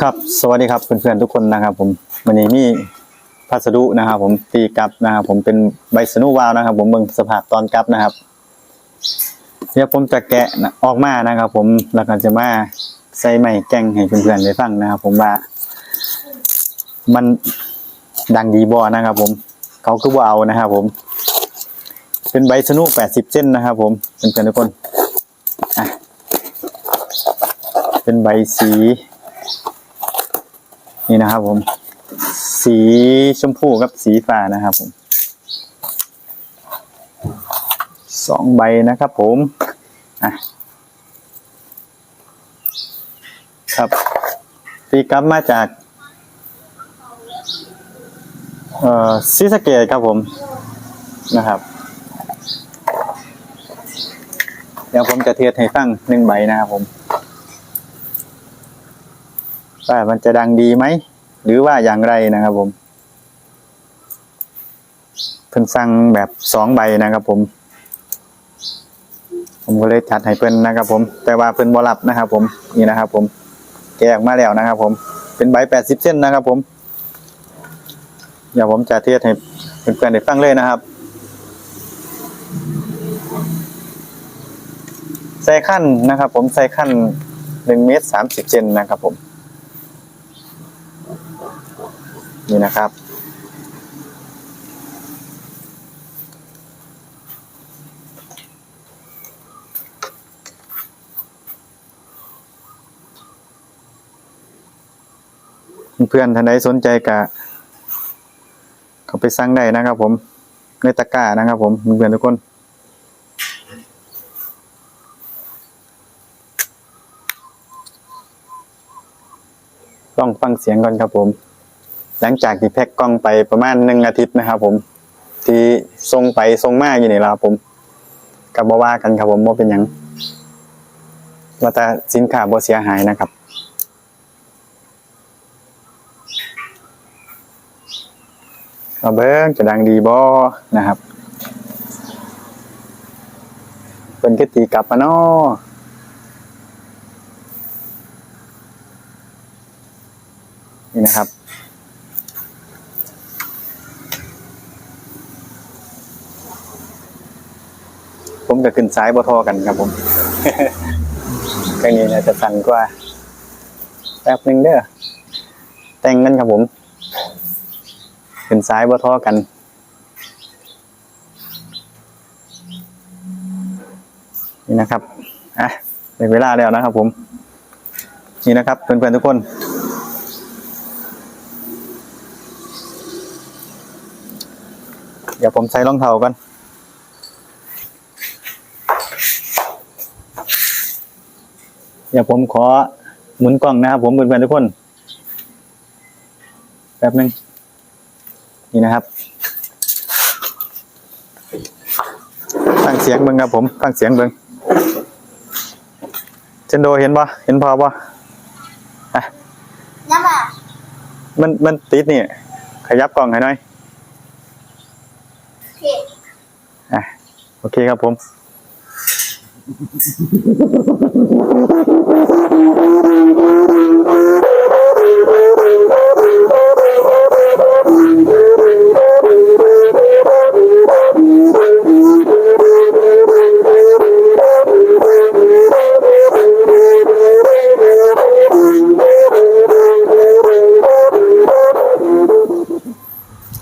ครับสวัสดีครับเพื่อนๆทุกคนนะครับ ผมวันนี้มีพัสดุนะครับ ผมตีกลับนะครับ ผมเป็นใบสนุวาวนะครับ ผมเบิ่งสภาพตอนกลับนะครับเดี๋ยวผมจะแกะออกมานะครับ ผมแล้วก็จะมาใส่ไม้แกงให้เพื่อนๆได้ฟังนะครับ ผมว่า มันดังดีบอนะครับ ผมเขาคือว่าเอานะครับ ผม เป็นใบสนุแปดสิบเส้นนะครับ ผมเพื่อนๆทุกคนอะ เป็นใบสี นี่นะครับผม สีชมพูกับสีฟ้านะครับผมสองใบนะครับผมอะครับ ตีกลับมาจากเอ่อซีสเกตครับผมนะครับ เดี๋ยวผมจะเทสให้ฟังหนึ่งใบนะครับผม ว่ามันจะดังดีไหม หรือว่าอย่างไรนะครับผม เพิ่นสั่งแบบสองใบนะครับผม ผมก็เลยจัดให้เพิ่นนะครับผม แต่ว่าเพิ่นบ่รับนะครับผมนี่นะครับผม แกะออกมาแล้วนะครับผม เป็นใบแปดสิบเส้นนะครับผมเดี๋ยวผมจะเทสให้เพื่อนๆได้ฟังเลยนะครับใส่ขั้นนะครับผมใส่ขั้นหนึ่งเมตรสามสิบเซนนะครับผม นี่นะครับ เพื่อนท่านใดสนใจกะเขาไปสั่งได้นะครับผม ในตะกร้านะครับผมเพื่อนทุกคนต้องฟังเสียงก่อนครับผม หลังจากที่แพ็กกล้องไปประมาณหนึ่งอาทิตย์นะครับ ผม ที่ส่งไปส่งมาอยู่นี่แหละครับ ผมกับบว่ากันครับผมว่าเป็นยังว่าแต่สินค้าบ่เสียหายนะครับมาเบิ้งจะดังดีบ่นะครับเป็นกตีกลับมาเนาะนี่นะครับ ผมจะขึ้นซ้ายบ่ทอกันครับผมเครื่องนี้เนะจะสั่นกว่าแป๊บหนึ่งเด้อแต่งกันครับผม ขึ้นซ้ายบ่ทอกันนี่นะครับอะเป็นเวลาแล้วนะครับผม นี่นะครับเพื่อนๆทุกคน เดี๋ยวผมใส่รองเท้าก่อน เดี๋ยวผมขอหมุนกล้องนะครับผมเพื่อนๆทุกคนแป๊บหนึงนี่นะครับฟังเสียงเบิ่งครับผมฟังเสียงเบิ่งเจนโดเห็นปะเห็นพอปะอะน้ำอะมันมันติดนี่ ขยับกล้องให้หน่อยพี่อะโอเคครับผม คร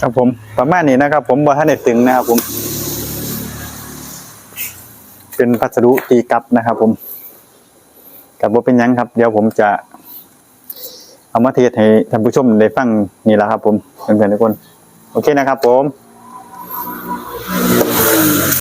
ับผมประมาณนี้นะครับ ผมบอท่านได้ตึงนะครับผม เป็นพัสดุตีกลับนะครับ ผมกับว่าเป็นยังครับ เดี๋ยวผมจะ เอามาเทศให้ท่านผู้ชมได้ฟังนี่แหละครับ ผมเพื่อนๆทุกคน โอเคนะครับ ผม